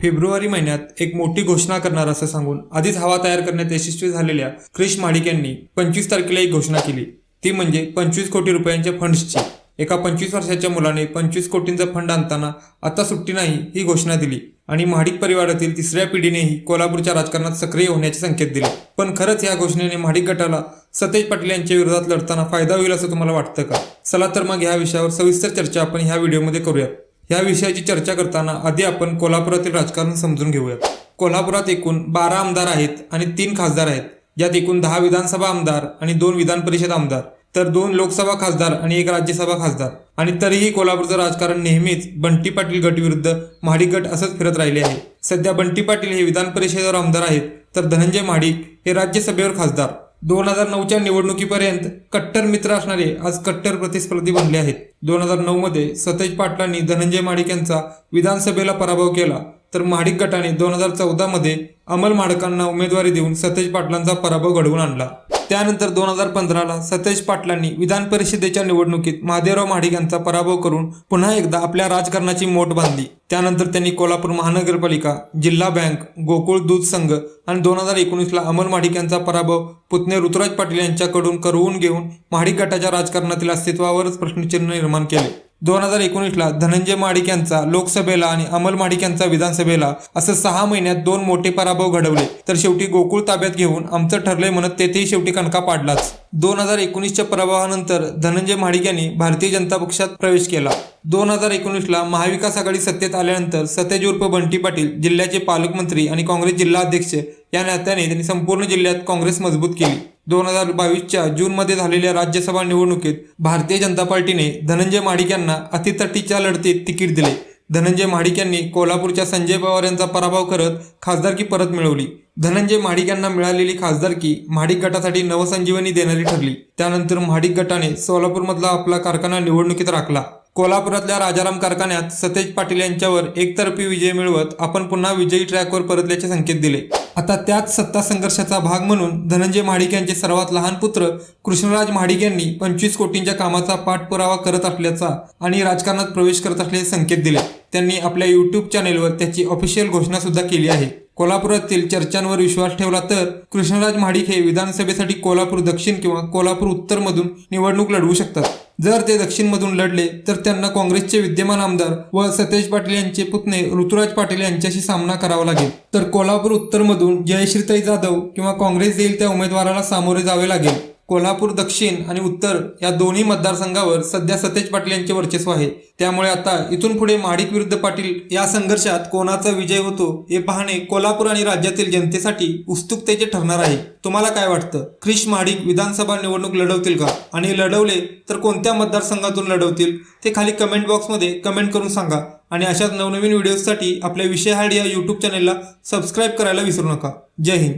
February महिन्यात एक मोठी घोषणा करणार असं सांगून आधीच हवा तयार करण्यात यशस्वी झालेल्या क्रिश माडिक यांनी पंचवीस तारखेला एक घोषणा केली. ती म्हणजे पंचवीस कोटी रुपयांच्या फंड्सची. एका पंचवीस वर्षाच्या मुलाने पंचवीस कोटींचा फंड आणताना आता सुट्टी नाही ही घोषणा दिली. आणि महाडिक परिवारातील तिसऱ्या पिढीनेही कोल्हापूरच्या राजकारणात सक्रिय होण्याचे संकेत दिले. पण खरंच या घोषणेने महाडिक गटाला सतेज पाटील यांच्या विरोधात लढताना फायदा होईल असं तुम्हाला वाटतं का? चला तर मग या विषयावर सविस्तर चर्चा आपण ह्या व्हिडिओमध्ये करूया या विषयाची चर्चा करताना आधी आपण कोल्हापुरातील राजकारण समजून घेऊया कोल्हापुरात एकूण बारा आमदार आहेत आणि तीन खासदार आहेत. यात एकूण दहा विधानसभा आमदार आणि दोन विधान परिषद आमदार. तर दोन लोकसभा खासदार आणि एक राज्यसभा खासदार. आणि तरीही कोल्हापूरचं राजकारण नेहमीच बंटी पाटील गट विरुद्ध महाडिक गट असंच फिरत राहिले आहे. सध्या बंटी पाटील हे विधान परिषदेवर आमदार आहेत. तर धनंजय महाडिक हे राज्यसभेवर खासदार. दोन हजार नऊच्या निवडणुकीपर्यंत कट्टर मित्र असणारे आज कट्टर प्रतिस्पर्धी बनले आहेत. दोन हजार नऊ मध्ये सतेज पाटलांनी धनंजय माडिक यांचा विधानसभेला पराभव केला. तर महाडिक गटाने दोन हजार चौदा मध्ये अमल माडकांना उमेदवारी देऊन सतेज पाटलांचा पराभव घडवून आणला. त्यानंतर दोन हजार पंधराला सतेज पाटलांनी विधान परिषदेच्या निवडणुकीत महादेवराव महाडिक यांचा पराभव करून पुन्हा एकदा आपल्या राजकारणाची मोठ बांधली. त्यानंतर त्यांनी कोल्हापूर महानगरपालिका जिल्हा बँक गोकुळ दूध संघ आणि दोन हजार एकोणीसला अमल महाडिक यांचा पराभव पुतणे ऋतुराज पाटील यांच्याकडून करवून घेऊन महाडिक गटाच्या राजकारणातील अस्तित्वावरच प्रश्नचिन्ह निर्माण केले. दोन हजार एकोणीसला धनंजय माडिक यांचा लोकसभेला आणि अमल माडिक यांचा विधानसभेला असं सहा महिन्यात दोन मोठे पराभव घडवले. तर शेवटी गोकुळ ताब्यात घेऊन आमचं ठरलंय म्हणत तेथेही शेवटी कणका पाडलाच. दोन हजार एकोणीसच्या प्रभावानंतर धनंजय महाडिक यांनी भारतीय जनता पक्षात प्रवेश केला. दोन हजार एकोणीसला महाविकास आघाडी सत्तेत आल्यानंतर सतेज उर्फ बंटी पाटील जिल्ह्याचे पालकमंत्री आणि काँग्रेस जिल्हा अध्यक्ष या नात्याने त्यांनी संपूर्ण जिल्ह्यात काँग्रेस मजबूत केली. दोन हजार बावीसच्या जूनमध्ये झालेल्या राज्यसभा निवडणुकीत भारतीय जनता पार्टीने धनंजय महाडिक यांना अतितटीच्या लढतीत तिकीट दिले. धनंजय महाडिक यांनी कोल्हापूरच्या संजय पवार यांचा पराभव करत खासदारकी परत मिळवली. धनंजय महाडिक यांना मिळालेली खासदारकी महाडिक गटासाठी नवसंजीवनी देणारी ठरली. त्यानंतर महाडिक गटाने सोलापूरमधला आपला कारखाना निवडणुकीत राखला. कोल्हापुरातल्या राजाराम कारखान्यात सतेज पाटील यांच्यावर एकतर्फी विजय मिळवत आपण पुन्हा विजयी ट्रॅकवर परतल्याचे संकेत दिले. आता त्याच सत्ता संघर्षाचा भाग म्हणून धनंजय महाडिक यांचे सर्वात लहान पुत्र कृष्णराज महाडिक यांनी पंचवीस कोटींच्या कामाचा पाठपुरावा करत असल्याचा आणि राजकारणात प्रवेश करत असल्याचे संकेत दिले. त्यांनी आपल्या युट्यूब चॅनेलवर त्याची ऑफिशियल घोषणा सुद्धा केली आहे. कोल्हापुरातील चर्चांवर विश्वास ठेवला तर कृष्णराज महाडिक हे विधानसभेसाठी कोल्हापूर दक्षिण किंवा कोल्हापूर उत्तरमधून निवडणूक लढवू शकतात. जर ते दक्षिणमधून लढले तर त्यांना काँग्रेसचे विद्यमान आमदार व सतेज पाटील यांचे पुतणे ऋतुराज पाटील यांच्याशी सामना करावा लागेल. तर कोल्हापूर उत्तरमधून जयश्रीताई जाधव किंवा काँग्रेस देईल त्या उमेदवाराला सामोरे जावे लागेल. कोल्हापूर दक्षिण आणि उत्तर या दोन्ही मतदारसंघावर सध्या सतेज पाटील यांचे वर्चस्व आहे. त्यामुळे आता इथून पुढे महाडिक विरुद्ध पाटील या संघर्षात कोणाचा विजय होतो हे पाहणे कोल्हापूर आणि राज्यातील जनतेसाठी उत्सुकतेचे ठरणार आहे. तुम्हाला काय वाटतं? क्रिश महाडिक विधानसभा निवडणूक लढवतील का? आणि लढवले तर कोणत्या मतदारसंघातून लढवतील? ते खाली कमेंट बॉक्समध्ये कमेंट करून सांगा. आणि अशाच नवनवीन व्हिडिओजसाठी आपल्या विषय हाड या यूट्यूब चॅनेलला सबस्क्राईब करायला विसरू नका. जय हिंद.